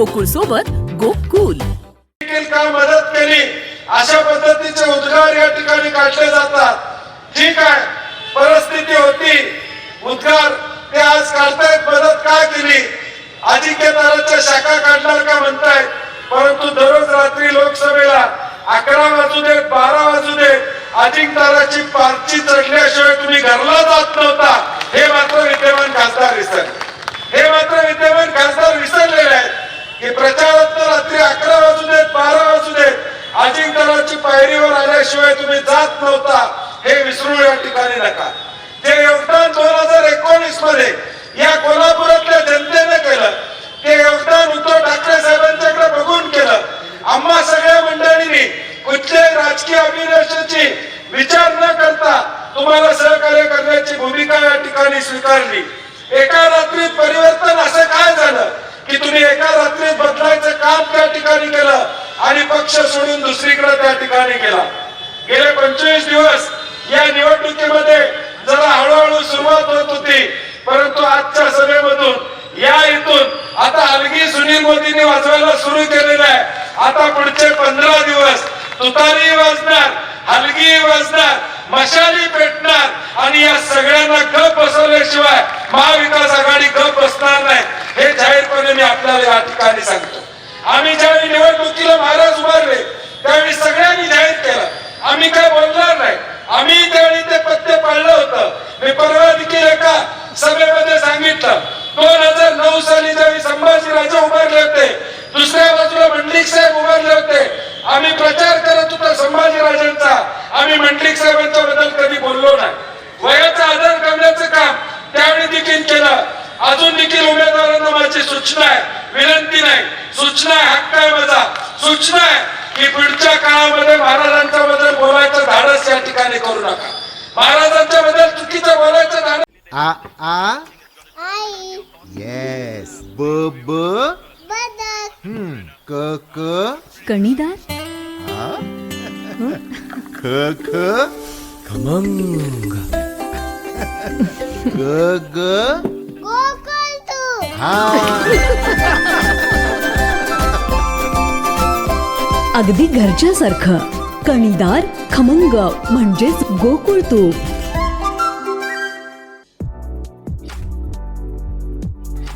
गोकुळ सोबत गोकुल. काय मदत केली? अशा पद्धतीचे उद्गार या ठिकाणी काढले जातात. ठीक आहे परिस्थिती होती. उद्गार ते आज काढतायत मदत काय केली? अजिंक्यताराच्या शाखा काढणार का म्हणतायत? परंतु दररोज रात्री लोकसभेला अकरा वाजू देत बारा वाजू देत अजिंक्यताराची पारची चढल्याशिवाय तुम्ही घरला जात नव्हता. हे मात्र विद्यमान खासदार विसरले हे मात्र विद्यमान खासदार विसरलेले आहेत की प्रचारात तर रात्री अकरा वाजू देत बारा वाजू देत अजिंक्यताराची केल्याशिवाय तुम्ही जात नव्हता. हे विसरू या ठिकाणी नका. ते योगदान दोन हजार एकोणीसमध्ये या कोल्हापुरातल्या जनतेने केलं. ते योगदान उद्धव ठाकरे साहेबांच्याकडे बघून केलं. आम्हा सगळ्या मंडळींनी कुठल्याही राजकीय अभिलाषाची विचार न करता तुम्हाला सहकार्य करण्याची भूमिका या ठिकाणी स्वीकारली. एका रात्रीत परिवर्तन असं काय झालं? की तुम्ही एका रात्रीत बदलायचं काम त्या ठिकाणी केलं आणि पक्ष सोडून दुसरीकडे त्या ठिकाणी गेला. पंचवीस दिवस या निवडणुकीमध्ये जरा हळूहळू सुरुवात होत होती. परंतु आजच्या सभेमधून या इथून आता अलगी सुनील मोदींनी वाजवायला सुरू केलेलं आहे. आता पुढचे पंधरा दिवस तुतारी वाजणार हलगी वाजणार मशाली पेटणार आणि या सगळ्यांना गप बसवल्याशिवाय महाविकास आघाडी गप बसणार नाही. हे जाहीरपणे मी आपल्याला या ठिकाणी सांगतो. आम्ही ज्यावेळी निवडणुकीला महाराज उभारले त्यावेळी सगळ्यांनी जाहीर केलं आम्ही काय बोलणार नाही आम्ही त्यावेळी ते पत्ते पाळलं होतं मी परवा देखील एका सभेमध्ये सांगितलं दोन हजार नऊ साली ज्यावेळी संभाजी राजे उभारले होते दुसऱ्या बाजूला मंडलिक साहेब उभारले होते. आम्ही प्रचार करत होतो संभाजी राजांचा आम्ही मंडलिक साहेबांच्या बद्दल कधी बोललो नाही. वयाचा आदर करण्याचं काम त्यावेळी देखील केलं. अजून देखील उमेदवारांना माझी सूचना आहे. विनंती नाही. सूचना आहे हक्क आहे माझा. सूचना आहे की पुढच्या काळामध्ये महाराजांच्या बद्दल बोलायचं धाडस या ठिकाणी करू नका. महाराजांच्या बद्दल चुकीचं बोलायचं धाडस आ आ? येस ब ब हम्म क? क कणीदार ख ख? खमंग. ग ग? गोकुळ तू हा. अगदी घरच्यासारखं. कणीदार खमंग म्हणजेच गोकुळ तूप